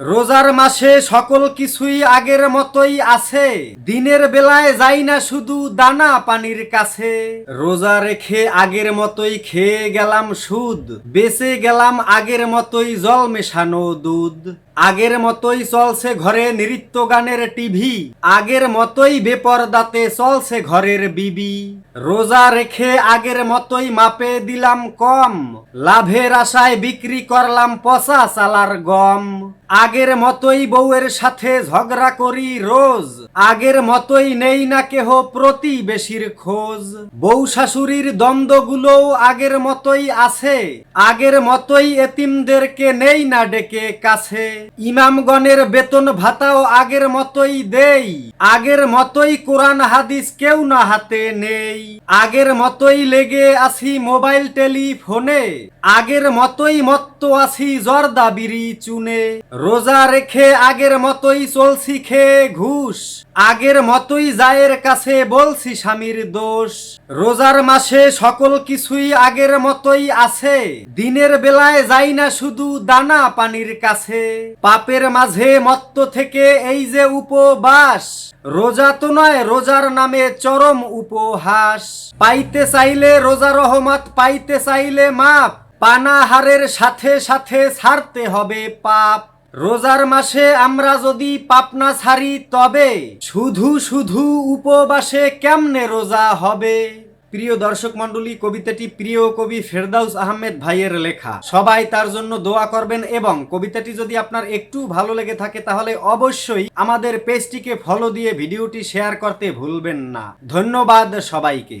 রোজার মাসে সকল কিছুই আগের মতোই আছে। দিনের বেলায় যাই না শুধু দানা পানির কাছে। রোজা রেখে আগের মতোই খেয়ে গেলাম সুদ। বেঁচে গেলাম আগের মতোই জল মেশানো দুধ। আগের মতোই চলছে ঘরে নৃত্য গানের টিভি। আগের মতোই বেপরদাতে চলছে ঘরের বিবি। রোজা রেখে আগের মতোই মাপে দিলাম কম। লাভের আশায় বিক্রি করলাম পচা চালার গম। আগের মতোই বউয়ের সাথে ঝগড়া করি রোজ। আগের মতোই নেই না কেহ প্রতিবেশীর খোঁজ। বউ শাশুড়ির দ্বন্দ্বগুলোও আগের মতোই আছে। আগের মতোই এতিমদেরকে নেই না ডেকে কাছে। ইমামগণের বেতন ভাতাও আগের মতোই দেই। আগের মতোই কোরআন হাদিস কেউ না হাতে নেই। আগের মতোই লেগে আছি মোবাইল টেলিফোনে। আগের মতোই মত্ত আছি জর্দা বিড়ি চুনে। রোজা রেখে আগের মতোই চলছি খেয়ে ঘুষ। আগের মতোই জায়ের কাছে বলছি স্বামীর দোষ। রোজার মাসে সকল কিছুই আগের মতোই আছে। দিনের বেলায় যাই না শুধু দানা পানির কাছে। পাপের মাঝে মত্ত থেকে এই যে উপবাস। রোজা তো নয়, রোজার নামে চরম উপহাস। পাইতে চাইলে রোজা রহমত, পাইতে চাইলে মাপ। পানাহারের সাথে সাথে ছাড়তে হবে পাপ। রোজার মাসে আমরা যদি পাপনা ছাড়ি, তবে শুধু শুধু উপবাসে কেমনে রোজা হবে? প্রিয় দর্শক মন্ডলী কবিতাটি প্রিয় কবি ফেরদাউস আহমেদ ভাইয়ের লেখা। সবাই তার জন্য দোয়া করবেন এবং কবিতাটি যদি আপনার একটু ভালো লেগে থাকে তাহলে অবশ্যই আমাদের পেজটিকে ফলো দিয়ে ভিডিওটি শেয়ার করতে ভুলবেন না। ধন্যবাদ সবাইকে।